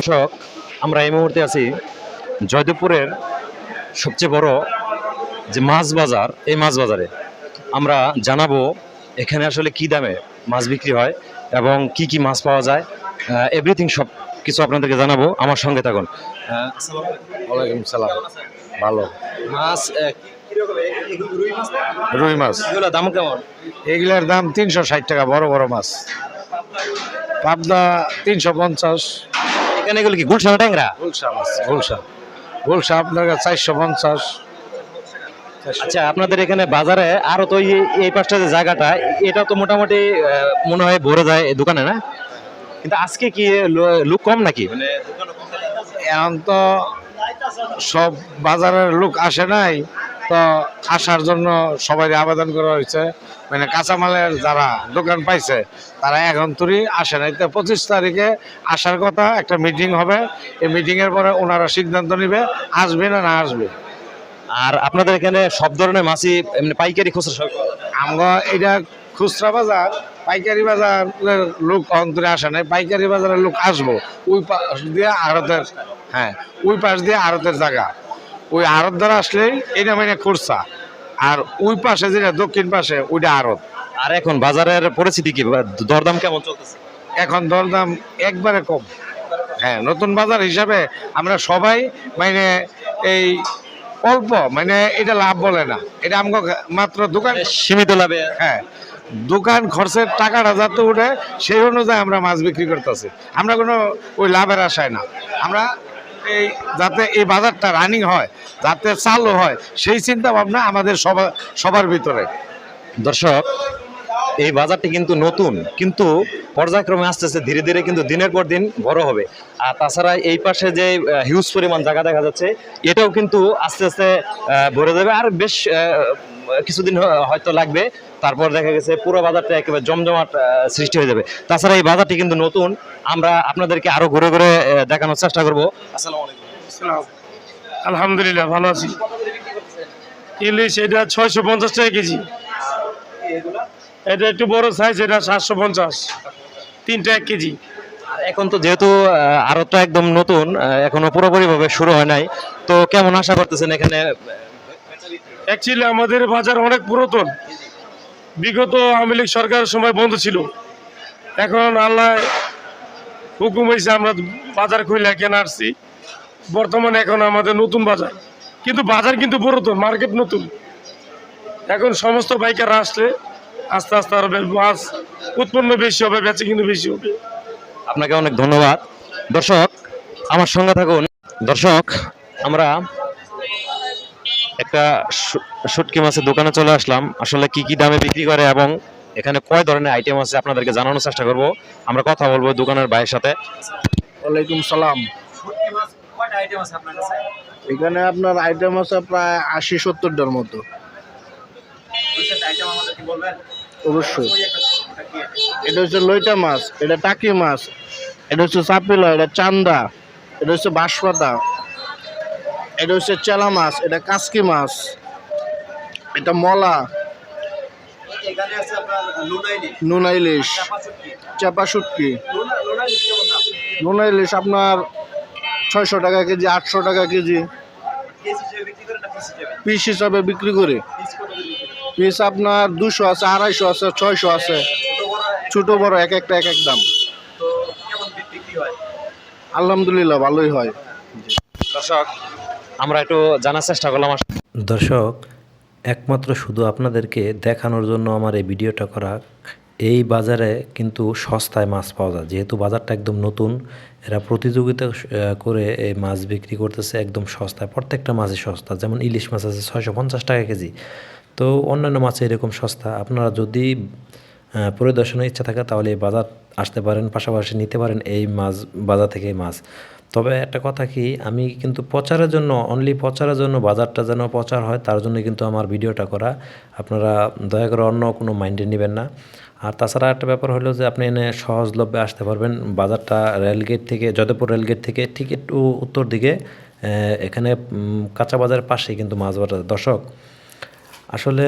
দর্শক আমরা এই মুহূর্তে আছি জয়দেবপুরের সবচেয়ে বড় যে মাছ বাজার এই মাছ বাজারে। আমরা জানাব এখানে আসলে কি দামে মাছ বিক্রি হয় এবং কি কি মাছ পাওয়া যায়। এভরিথিং সব কিছু আপনাদেরকে জানাব। আমার সঙ্গে থাকুন। ওয়ালাইকুম সালাম। ভালো। মাছ রুই মাছ দাম কেমন? এগুলার দাম তিনশো ষাট টাকা বড় বড় মাছ। পাবদা তিনশো পঞ্চাশ। এখানে এগুলো কি গুলশান ট্যাংরা? গুলশা মাছ গুলশা গুলশা আপনার চারশো পঞ্চাশ। আচ্ছা আপনাদের এখানে বাজারে আরও তো এই পাশটা যে জায়গাটা এটা তো মোটামুটি মনে হয় ভরে যায় এই দোকানে না? কিন্তু আজকে কি লোক কম নাকি? মানে এখন তো সব বাজারের লোক আসে নাই। তো আসার জন্য সবাই আবেদন করা হয়েছে। মানে কাঁচামালের যারা দোকান পাইছে তারা এখন তুরি আসে নাই। তো পঁচিশ তারিখে আসার কথা একটা মিটিং হবে। এই মিটিংয়ের পরে ওনারা সিদ্ধান্ত নেবে আসবে না না আসবে। আর আপনাদের এখানে সব ধরনের মাছই এমনি পাইকারি খুচরা আমরা এটা খুচরা বাজার পাইকারি বাজারের লোক অন্তরে আসে নাই। পাইকারি বাজারের লোক আসব। ওই পাশ দিয়ে আড়তের হ্যাঁ ওই পাশ দিয়ে আড়তের জায়গা। ওই আড়ত দ্বারা আসলেই এটা মানে খুচরা আর ওই পাশে যেটা দক্ষিণ পাশে ওইটা আড়ত। আর এখন বাজারের পরিস্থিতি কি? দরদাম কেমন চলতেছে? এখন দরদাম একবারে কম। হ্যাঁ নতুন বাজার হিসাবে আমরা সবাই মানে এই অল্প মানে এটা লাভ বলে না। এটা আমাকে মাত্র দোকান সীমিত লাভে। হ্যাঁ দোকান খরচের টাকাটা যাতে উঠে সেই অনুযায়ী আমরা মাছ বিক্রি করতেছি। আমরা কোনো ওই লাভের আশায় না। আমরা এই যাতে এই বাজারটা রানিং হয়, যাতে চালু হয়, সেই চিন্তা ভাবনা আমাদের সবার সবার ভিতরে। দর্শক, এই বাজারটি কিন্তু নতুন, কিন্তু পর্যায়ক্রমে আস্তে আস্তে ধীরে ধীরে কিন্তু দিনের পর দিন বড় হবে। আর তাছাড়া এই পাশে যে হিউজ পরিমাণ জায়গা দেখা যাচ্ছে, এটাও কিন্তু আস্তে আস্তে ভরে যাবে। আর বেশ কিছুদিন হয়তো লাগবে। তারপর দেখা গেছে পুরো বাজারটা একেবারে জমজমাট সৃষ্টি হয়ে যাবে। তাছাড়া এই বাজারটি কিন্তু নতুন। আমরা আপনাদেরকে আরও ঘুরে ঘুরে দেখানোর চেষ্টা করব। আসসালামু আলাইকুম। আলহামদুলিল্লাহ ভালো আছি। ইলিশ এটা ছয়শো পঞ্চাশ টাকা কেজি। এটা একটু বড় সাইজ এটা সাতশো পঞ্চাশ। তিনটা এক কেজি। এখন তো যেহেতু আরও তো একদম নতুন এখনও পুরোপুরি ভাবে শুরু হয় নাই। তো কেমন আশা করতেছেন এখানে? অ্যাকচুয়ালি আমাদের বাজার অনেক পুরাতন। বিগত আওয়ামী লীগ সরকারের সময় বন্ধ ছিল। এখন আল্লাহ হুকুম হয়েছে আমরা বাজার খুলে কেন আসছি বর্তমানে এখন আমাদের নতুন বাজার। কিন্তু বাজার কিন্তু পুরাতন মার্কেট নতুন। এখন সমস্ত বাইকাররা আসলে আস্তে আস্তে আরও মাছ উৎপন্ন বেশি হবে, বেচে কিন্তু বেশি হবে। আপনাকে অনেক ধন্যবাদ। দর্শক, আমার সঙ্গে থাকুন। দর্শক, আমরা একটা শু- শুটকি মাছের দোকানে চলে আসলাম। আসলে কি কি দামে বিক্রি করে এবং এখানে কয় ধরনের আইটেম আছে আপনাদেরকে জানানোর চেষ্টা করব। আমরা কথা বলব দোকানের ভাইয়ের সাথে। ওয়ালাইকুম সালাম। এখানে আপনার আইটেম আছে প্রায় আশি সত্তরটার মতো। অবশ্যই। এটা হচ্ছে লইটা মাছ এটা টাকি মাছ এটা হচ্ছে চাপিলা এটা চান্দা এটা হচ্ছে বাঁশপাতা। এটা হচ্ছে চেলা মাছ এটা কাসকি মাছ এটা মলা নুনা ইলিশ চাপা শুটকি নুনা ইলিশ আপনার ছয়শো টাকা কেজি আটশো টাকা কেজি। পিস হিসাবে বিক্রি করে পিস আপনার দুশো আছে আড়াইশো আছে ছয়শো আছে। ছোট বড় এক একটা। এক এক দাম। আলহামদুলিল্লাহ ভালোই হয়। দর্শক আমরা একটু জানার চেষ্টা করলাম দর্শক, একমাত্র শুধু আপনাদেরকে দেখানোর জন্য আমার এই ভিডিওটা করা। এই বাজারে কিন্তু সস্তায় মাছ পাওয়া যায়। যেহেতু বাজারটা একদম নতুন, এরা প্রতিযোগিতা করে এই মাছ বিক্রি করতেছে একদম সস্তায়। প্রত্যেকটা মাছই সস্তা। যেমন ইলিশ মাছ আছে ছয়শো পঞ্চাশ টাকা কেজি। তো অন্যান্য মাছ এরকম সস্তা। আপনারা যদি পরিদর্শনের ইচ্ছা থাকে, তাহলে এই বাজার আসতে পারেন, পাশাপাশি নিতে পারেন এই মাছ, বাজার থেকে মাছ। তবে একটা কথা কি, আমি কিন্তু প্রচারের জন্য অনলি প্রচারের জন্য বাজারটা যেন প্রচার হয়, তার জন্য কিন্তু আমার ভিডিওটা করা। আপনারা দয়া করে অন্য কোনো মাইন্ডে নেবেন না। আর তাছাড়া একটা ব্যাপার হলো যে, আপনি এনে সহজলভ্যে আসতে পারবেন। বাজারটা রেলগেট থেকে, যদবপুর রেলগেট থেকে ঠিক একটু উত্তর দিকে এখানে কাঁচা বাজারের পাশেই কিন্তু মাছ বাজার। দর্শক, আসলে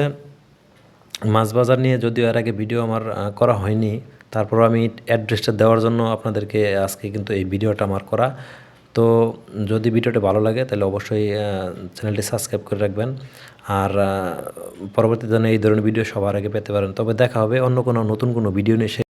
মাছ বাজার নিয়ে যদিও এর আগে ভিডিও আমার করা হয়নি তারপর আমি অ্যাড্রেসটা দেওয়ার জন্য আপনাদেরকে আজকে কিন্তু এই ভিডিওটা আমার করা। তো যদি ভিডিওটা ভালো লাগে, তাহলে অবশ্যই চ্যানেলটি সাবস্ক্রাইব করে রাখবেন। আর পরবর্তীতে এই ধরনের ভিডিও সবার আগে পেতে পারেন। তবে দেখা হবে অন্য কোনো নতুন কোনো ভিডিও নিয়ে